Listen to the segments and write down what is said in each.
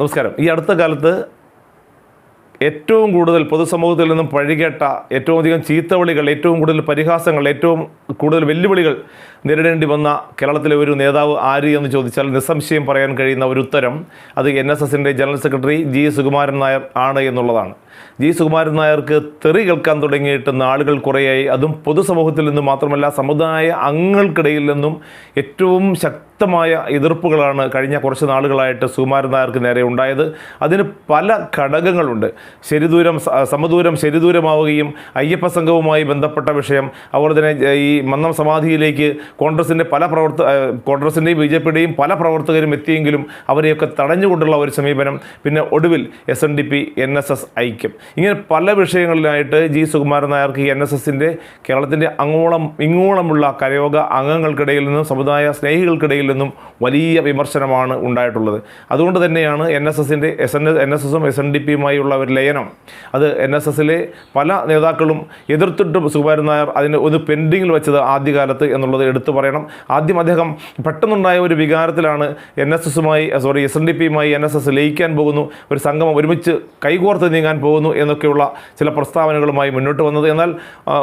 നമസ്കാരം. ഈ അടുത്ത കാലത്ത് ഏറ്റവും കൂടുതൽ പൊതുസമൂഹത്തിൽ നിന്നും പഴികേട്ട ഏറ്റവും അധികം ചീത്തവിളികൾ ഏറ്റവും കൂടുതൽ പരിഹാസങ്ങൾ ഏറ്റവും കൂടുതൽ വെല്ലുവിളികൾ നേരിടേണ്ടി വന്ന കേരളത്തിലെ ഒരു നേതാവ് ആര് എന്ന് ചോദിച്ചാൽ നിസ്സംശയം പറയാൻ കഴിയുന്ന ഒരു ഉത്തരം അത് എൻ എസ് എസിന്റെ general secretary G Sukumaran Nair ആണ് എന്നുള്ളതാണ്. ജി സുകുമാരൻ നായർക്ക് തെറി കേൾക്കാൻ തുടങ്ങിയിട്ട് നാളുകൾ കുറേയായി. അതും പൊതുസമൂഹത്തിൽ നിന്നും മാത്രമല്ല സമുദായ അംഗങ്ങൾക്കിടയിൽ നിന്നും ഏറ്റവും ശക്തമായ എതിർപ്പുകളാണ് കഴിഞ്ഞ കുറച്ച് നാളുകളായിട്ട് സുകുമാരൻ നായർക്ക് നേരെ ഉണ്ടായത്. അതിന് പല ഘടകങ്ങളുണ്ട്. ശരിദൂരം സമദൂരം ശരിദൂരമാവുകയും അയ്യപ്പ സംഘവുമായി ബന്ധപ്പെട്ട വിഷയം അതുപോലെ തന്നെ ഈ മന്നം സമാധിയിലേക്ക് കോൺഗ്രസിന്റെ പല പ്രവർത്ത കോൺഗ്രസിന്റെയും ബി ജെ പിയുടെയും പല പ്രവർത്തകരും എത്തിയെങ്കിലും അവരെയൊക്കെ തടഞ്ഞുകൊണ്ടുള്ള ഒരു സമീപനം പിന്നെ ഒടുവിൽ S N D P N S S ഐക്യം. ഇങ്ങനെ പല വിഷയങ്ങളിലായിട്ട് ജി സുകുമാരൻ നായർക്ക് എൻ എസ് എസിന്റെ കേരളത്തിന്റെ അങ്ങോളം ഇങ്ങോളമുള്ള കരയോഗ അംഗങ്ങൾക്കിടയിൽ നിന്നും സമുദായ സ്നേഹികൾക്കിടയിൽ നിന്നും വലിയ വിമർശനമാണ് ഉണ്ടായിട്ടുള്ളത്. അതുകൊണ്ട് തന്നെയാണ് എൻ എസ് എസിന്റെ എസ് എൻ എൻ എസ് എസും എസ് എൻ ഡി പിയുമായുള്ള ഒരു ലയനം. അത് എൻ എസ് എസിലെ പല നേതാക്കളും എതിർത്തിട്ടും സുകുമാരൻ നായർ അതിന് ഒരു പെൻഡിങ്ങിൽ വെച്ചത് ആദ്യകാലത്ത് എന്നുള്ളത് എടുത്തു പറയണം. ആദ്യം അദ്ദേഹം പെട്ടെന്നുണ്ടായ ഒരു വികാരത്തിലാണ് എൻ എസ് എസുമായി സോറി എസ് എൻ ഡി പിയുമായി എൻ എസ് എസ് ലയിക്കാൻ പോകുന്നു. ഒരു സംഗമം ഒരുമിച്ച് കൈകോർത്ത് നീങ്ങാൻ പോകുന്നു എന്നൊക്കെയുള്ള ചില പ്രസ്താവനകളുമായി മുന്നോട്ട് വന്നത്. എന്നാൽ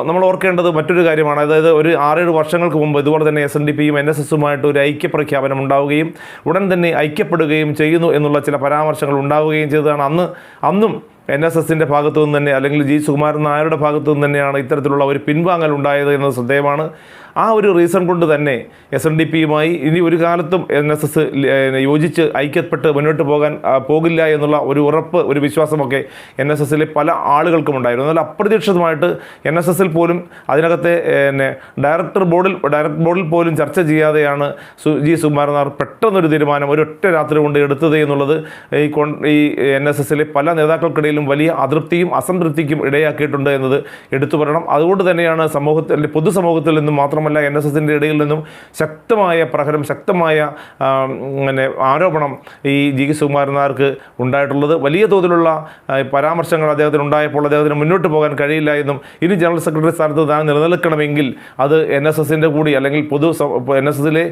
നമ്മൾ ഓർക്കേണ്ടത് മറ്റൊരു കാര്യമാണ്. അതായത് ഒരു ആറേഴ് വർഷങ്ങൾക്ക് മുമ്പ് ഇതുപോലെ തന്നെ എസ് എൻ ഡി പിയും എൻ എസ് എസുമായിട്ട് ഒരു ഐക്യപ്രഖ്യാപനം ഉണ്ടാവുകയും ഉടൻ തന്നെ ഐക്യപ്പെടുകയും ചെയ്യുന്നു എന്നുള്ള ചില പരാമർശങ്ങൾ ഉണ്ടാവുകയും ചെയ്തതാണ്. അന്ന് അന്നും എൻ എസ് എസിന്റെ ഭാഗത്തു നിന്ന് തന്നെ അല്ലെങ്കിൽ ജി സുകുമാരൻ നായരുടെ ഭാഗത്തു നിന്ന് തന്നെയാണ് ഇത്തരത്തിലുള്ള ഒരു പിൻവാങ്ങൽ ഉണ്ടായത് എന്നത് ശ്രദ്ധേയമാണ്. ആ ഒരു റീസൺ കൊണ്ട് തന്നെ എസ് എൻ ഡി പിയുമായി ഇനി ഒരു കാലത്തും എൻ എസ് എസ് യോജിച്ച് ഐക്യപ്പെട്ട് മുന്നോട്ട് പോകാൻ പോകില്ല എന്നുള്ള ഒരു ഉറപ്പ് ഒരു വിശ്വാസമൊക്കെ എൻ എസ് എസിലെ പല ആളുകൾക്കും ഉണ്ടായിരുന്നു. എന്നാൽ അപ്രതീക്ഷിതമായിട്ട് എൻ എസ് എസിൽ പോലും അതിനകത്തെ പിന്നെ ഡയറക്ടർ ബോർഡിൽ ഡയറക്ടർ ബോർഡിൽ പോലും ചർച്ച ചെയ്യാതെയാണ് സു ജി സുകുമാരൻ നായർ പെട്ടെന്നൊരു തീരുമാനം ഒരൊറ്റ രാത്രി കൊണ്ട് എടുത്തത് എന്നുള്ളത് ഈ ഈ എൻ എസ് എസിലെ പല നേതാക്കൾക്കിടയിലും വലിയ അതൃപ്തിയും അസംതൃപ്തിക്കും ഇടയാക്കിയിട്ടുണ്ട് എന്നത് എടുത്തു പറയണം. അതുകൊണ്ട് തന്നെയാണ് സമൂഹത്തിൽ പൊതുസമൂഹത്തിൽ നിന്നും മാത്രമല്ല എൻ എസ് എസിന്റെ ഇടയിൽ നിന്നും ശക്തമായ പ്രഹരം ശക്തമായ പിന്നെ ആരോപണം ഈ ജി സുകുമാരൻ നായർക്ക് ഉണ്ടായിട്ടുള്ളത്. വലിയ തോതിലുള്ള പരാമർശങ്ങൾ അദ്ദേഹത്തിന് ഉണ്ടായപ്പോൾ അദ്ദേഹത്തിന് മുന്നോട്ട് പോകാൻ കഴിയില്ല എന്നും ഇനി ജനറൽ സെക്രട്ടറി സ്ഥാനത്ത് താൻ നിലനിൽക്കണമെങ്കിൽ അത് എൻ എസ് എസിന്റെ കൂടി അല്ലെങ്കിൽ പൊതു എൻ എസ് എസിലെ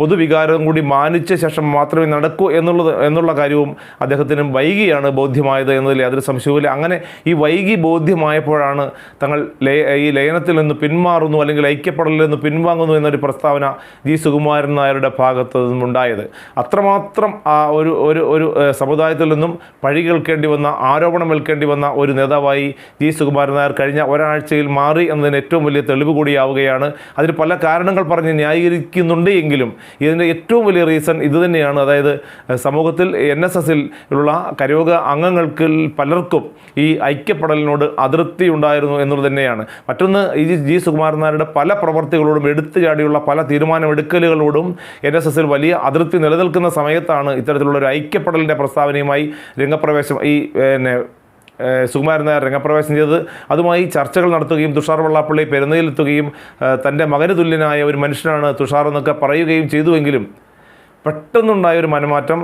പൊതുവികാരം കൂടി മാനിച്ച ശേഷം മാത്രമേ നടക്കൂ എന്നുള്ളത് എന്നുള്ള കാര്യവും അദ്ദേഹത്തിന് വൈകിയാണ് ബോധ്യമായത് എന്നതിൽ യാതൊരു സംശയവുമില്ല. അങ്ങനെ ഈ വൈകി ബോധ്യമായപ്പോഴാണ് തങ്ങൾ ഈ ലയനത്തിൽ നിന്ന് പിന്മാറുന്നു അല്ലെങ്കിൽ ഐക്യപ്പെടലിൽ നിന്ന് പിൻവാങ്ങുന്നു എന്നൊരു പ്രസ്താവന ജി. സുകുമാരൻ നായരുടെ ഭാഗത്ത് നിന്നുണ്ടായത് അത്രമാത്രം ആ ഒരു ഒരു ഒരു സമുദായത്തിൽ നിന്നും പഴി കേൾക്കേണ്ടി വന്ന ആരോപണം ഏൽക്കേണ്ടി വന്ന ഒരു നേതാവായി ജി. സുകുമാരൻ നായർ കഴിഞ്ഞ ഒരാഴ്ചയിൽ മാറി എന്നതിന് ഏറ്റവും വലിയ തെളിവ് കൂടിയാവുകയാണ്. അതിന് പല കാരണങ്ങൾ പറഞ്ഞ് ന്യായീകരിക്കുന്നുണ്ട് എങ്കിലും ഇതിന്റെ ഏറ്റവും വലിയ റീസൺ ഇതുതന്നെയാണ് അതായത് സമൂഹത്തിൽ എൻ എസ് എസിൽ ഉള്ള കരോഗ അംഗങ്ങൾക്ക് പലർക്കും ഈ ഐക്യപ്പെടലിനോട് അതൃപ്തി ഉണ്ടായിരുന്നു എന്നുള്ളത് തന്നെയാണ്. മറ്റൊന്ന് ഈ ജി സുകുമാരൻ നായരുടെ പല പ്രവർത്തികളോടും എടുത്തു ചാടിയുള്ള പല തീരുമാനമെടുക്കലുകളോടും എൻ എസ് എസിൽ വലിയ അതൃപ്തി നിലനിൽക്കുന്ന സമയത്താണ് ഇത്തരത്തിലുള്ള ഒരു ഐക്യപ്പെടലിന്റെ പ്രസ്താവനയുമായി രംഗപ്രവേശം ഈ പിന്നെ സുകുമാരൻ നായർ രംഗപ്രവേശം ചെയ്തത്. അതുമായി ചർച്ചകൾ നടത്തുകയും തുഷാർ വെള്ളാപ്പള്ളി പെരുന്നയിലെത്തുകയും തന്റെ മകന് തുല്യനായ ഒരു മനുഷ്യനാണ് തുഷാർ എന്നൊക്കെ പറയുകയും ചെയ്തുവെങ്കിലും പെട്ടെന്നുണ്ടായ ഒരു മനമാറ്റം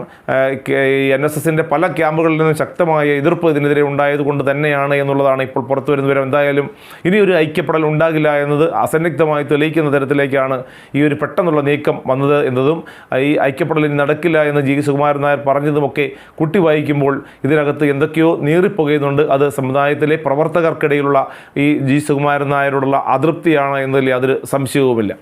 എൻ എസ് എസിന്റെ പല ക്യാമ്പുകളിൽ നിന്നും ശക്തമായ എതിർപ്പ് ഇതിനെതിരെ ഉണ്ടായതുകൊണ്ട് തന്നെയാണ് എന്നുള്ളതാണ് ഇപ്പോൾ പുറത്തു വരുന്ന വിവരം. എന്തായാലും ഇനി ഒരു ഐക്യപ്പെടൽ ഉണ്ടാകില്ല എന്നത് അസന്നിഗ്ധമായി തെളിയിക്കുന്ന തരത്തിലേക്കാണ് ഈ ഒരു പെട്ടെന്നുള്ള നീക്കം വന്നത് എന്നതും ഈ ഐക്യപ്പെടൽ ഇനി നടക്കില്ല എന്ന് ജി. സുകുമാരൻ നായർ പറഞ്ഞതുമൊക്കെ കുട്ടി വായിക്കുമ്പോൾ ഇതിനകത്ത് എന്തൊക്കെയോ നീറിപ്പോകുന്നുണ്ട് അത് സമുദായത്തിലെ പ്രവർത്തകർക്കിടയിലുള്ള ഈ ജി. സുകുമാരൻ നായരോടുള്ള അതൃപ്തിയാണ് എന്നതിൽ യാതൊരു സംശയവുമില്ല.